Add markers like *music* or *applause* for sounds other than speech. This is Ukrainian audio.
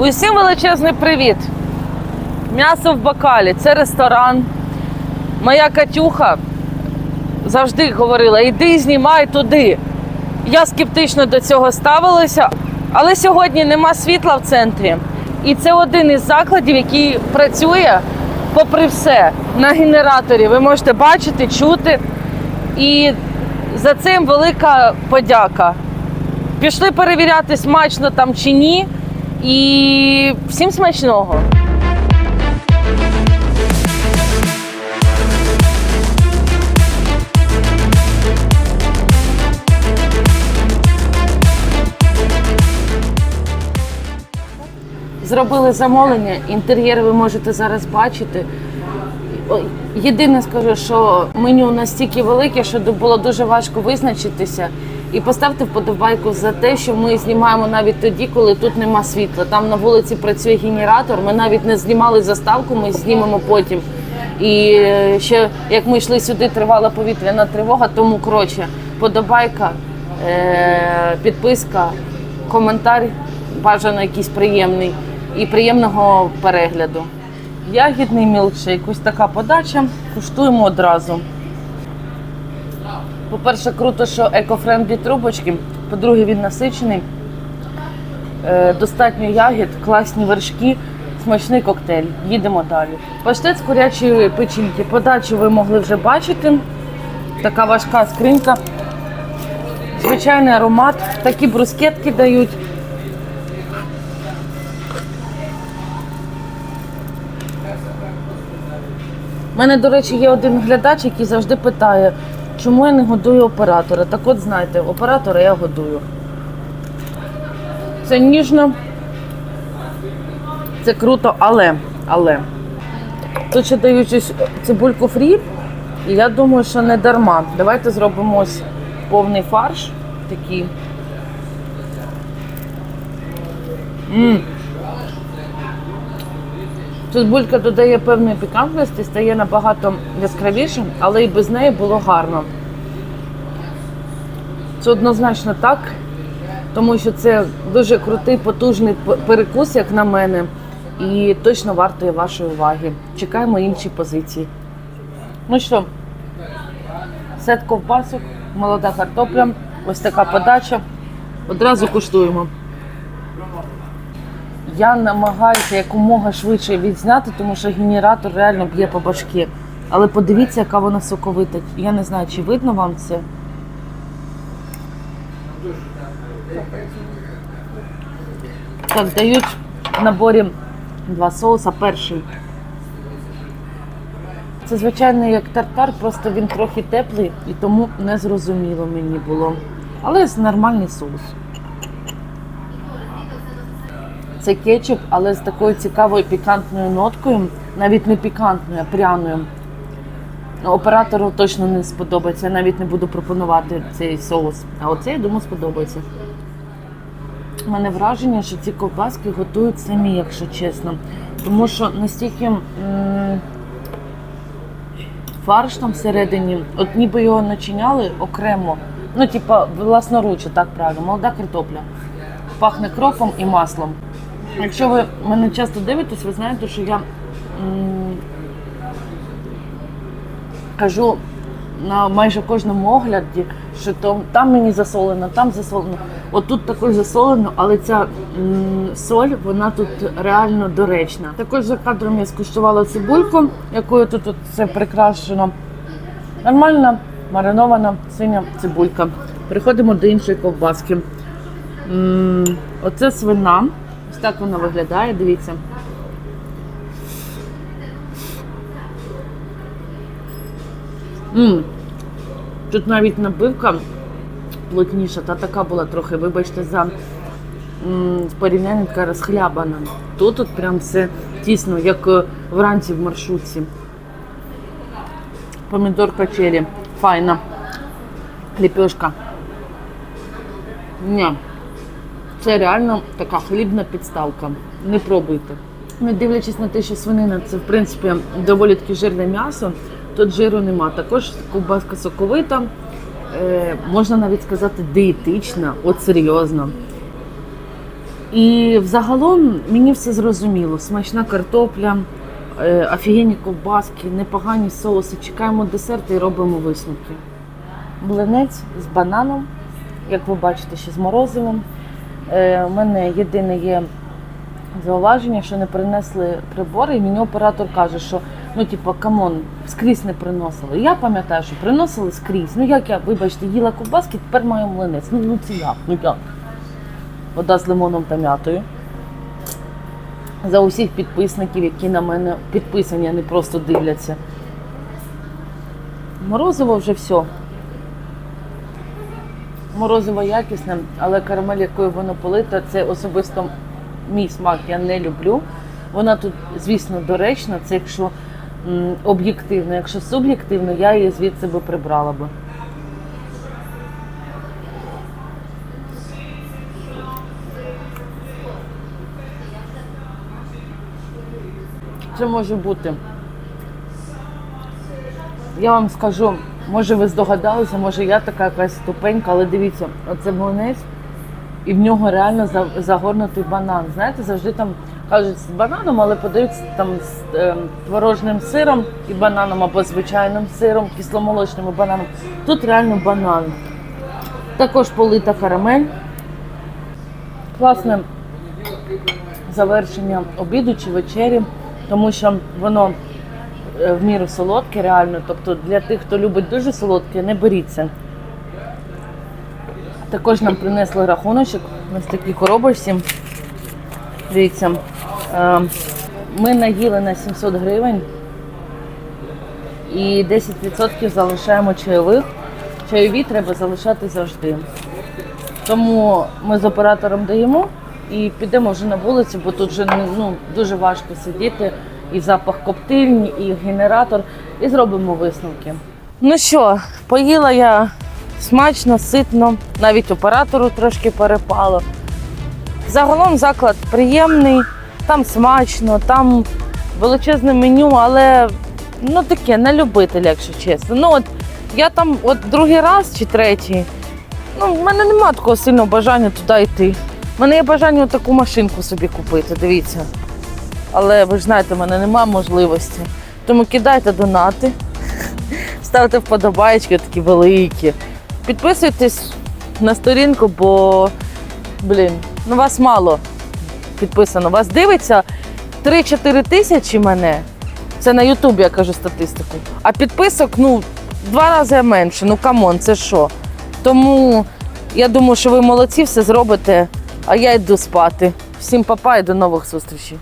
Усім величезний привіт! М'ясо в бокалі це ресторан. Моя Катюха завжди говорила: йди, знімай туди. Я скептично до цього ставилася, але сьогодні нема світла в центрі. І це один із закладів, який працює попри все на генераторі. Ви можете бачити, чути. І за цим велика подяка. Пішли перевіряти, смачно там чи ні. І всім смачного. Зробили замовлення, інтер'єр ви можете зараз бачити. Єдине скажу, що меню настільки велике, що було дуже важко визначитися. І поставте вподобайку за те, що ми знімаємо навіть тоді, коли тут нема світла. Там на вулиці працює генератор. Ми навіть не знімали заставку, ми знімемо потім. І е, ще як ми йшли сюди, тривала повітряна тривога, тому коротше, подобайка, е- підписка, коментар, бажано якийсь приємний і приємного перегляду. Ягідний мілкшейк, ось така подача. Куштуємо одразу. По-перше, круто, що екофрендлі трубочки. По-друге, він насичений. Е, достатньо ягід, класні вершки, смачний коктейль. Їдемо далі. Паштет з курячої печінки. Подачу ви могли вже бачити. Така важка скринька. Звичайний аромат. Такі брускетки дають. У мене, до речі, є один глядач, який завжди питає, чому я не годую оператора. Так от знаєте, оператора я годую. Це ніжно, це круто, але, але. Тут ще дають ось цибульку фрі, і я думаю, що не дарма. Давайте зробимо ось повний фарш такий. М. Цибулька додає певної пікантності, стає набагато яскравішим, але і без неї було гарно. Це однозначно так, тому що це дуже крутий, потужний перекус, як на мене, і точно вартує вашої уваги. Чекаємо інші позиції. Ну що, сет ковбасок, молода картопля, ось така подача. Одразу куштуємо. Я намагаюся якомога швидше відзняти, тому що генератор реально б'є по башки. Але подивіться, яка вона соковита. Я не знаю, чи видно вам це. Так, дають в наборі два соуса. Перший. Це звичайно як тартар, просто він трохи теплий і тому не зрозуміло мені було. Але це нормальний соус. Це кетчуп, але з такою цікавою пікантною ноткою, навіть не пікантною, а пряною. Оператору точно не сподобається. Я навіть не буду пропонувати цей соус. А оцей, я думаю, сподобається. У мене враження, що ці ковбаски готують самі, якщо чесно. Тому що настільки м, фарш там всередині, от ніби його начиняли окремо. Ну, типа, власноруч, так правильно, молода картопля. Пахне кропом і маслом. Якщо ви мене часто дивитесь, ви знаєте, що я м, кажу на майже кожному огляді, що то, там мені засолено, там засолено. От тут також засолено, але ця м, соль, вона тут реально доречна. Також за кадром я скуштувала цибульку, якою тут все прикрашено. Нормальна маринована синя цибулька. Переходимо до іншої ковбаски. М, Оце свина. Ось так вона виглядає, дивіться. М, Тут навіть набивка плотніша, та така була трохи, вибачте, за порівняння така розхлябана. Тут от прям все тісно, як е, вранці в маршрутці. Помідорка черрі. Файна. Ліпешка. Ні. Це реально така хлібна підставка. Не пробуйте. Не дивлячись на те, що свинина це в принципі доволі таки жирне м'ясо, тут жиру нема. Також ковбаска соковита, е, можна навіть сказати, дієтична, от серйозно. І взагалом мені все зрозуміло. Смачна картопля, е, офігенні ковбаски, непогані соуси. Чекаємо десерт і робимо висновки. Млинець з бананом, як ви бачите, ще з морозивом. Е, У мене єдине є зауваження, що не принесли прибори, і мені оператор каже, що ну, типу, камон, скрізь не приносили. Я пам'ятаю, що приносили скрізь. Ну як я, вибачте, їла ковбаски, тепер маю млинець. Ну, ну це як? Ну як? Вода з лимоном та м'ятою. За усіх підписників, які на мене підписані, а не просто дивляться. Морозиво вже все. Морозиво якісне, але карамель, якою воно полита, це особисто мій смак я не люблю. Вона тут, звісно, доречна, це якщо об'єктивно. Якщо суб'єктивно, я її звідси би прибрала би. Це може бути. Я вам скажу, може ви здогадалися, може я така якась ступенька, але дивіться, оце млинець, і в нього реально загорнутий банан. Знаєте, завжди там кажуть з бананом, але подають там з е, творожним сиром і бананом або звичайним сиром, кисломолочним і бананом. Тут реально банан. Також полита карамель. Класне завершення обіду чи вечері, тому що воно в міру солодке, реально. Тобто для тих, хто любить дуже солодке, не беріться. Також нам принесли рахуночок ось такій коробочці. Дивіться, е, ми наїли на 700 гривень і 10% залишаємо чайових. Чайові треба залишати завжди. Тому ми з оператором даємо і підемо вже на вулицю, бо тут вже ну, дуже важко сидіти. І запах коптильні, і генератор, і зробимо висновки. Ну що, поїла я смачно, ситно, навіть оператору трошки перепало. Загалом заклад приємний, там смачно, там величезне меню, але ну таке, не любитель, якщо чесно. Ну от я там от другий раз чи третій. Ну, в мене немає такого сильного бажання туди йти. У мене є бажання таку машинку собі купити, дивіться. Але ви ж знаєте, в мене немає можливості. Тому кидайте донати, *laughs* ставте вподобайки такі великі. Підписуйтесь на сторінку, бо, блін, ну вас мало підписано. Вас дивиться 3-4 тисячі мене. Це на Ютубі я кажу статистику. А підписок, ну, два рази менше. Ну камон, це що? Тому я думаю, що ви молодці, все зробите, а я йду спати. Всім папа і до нових зустрічей.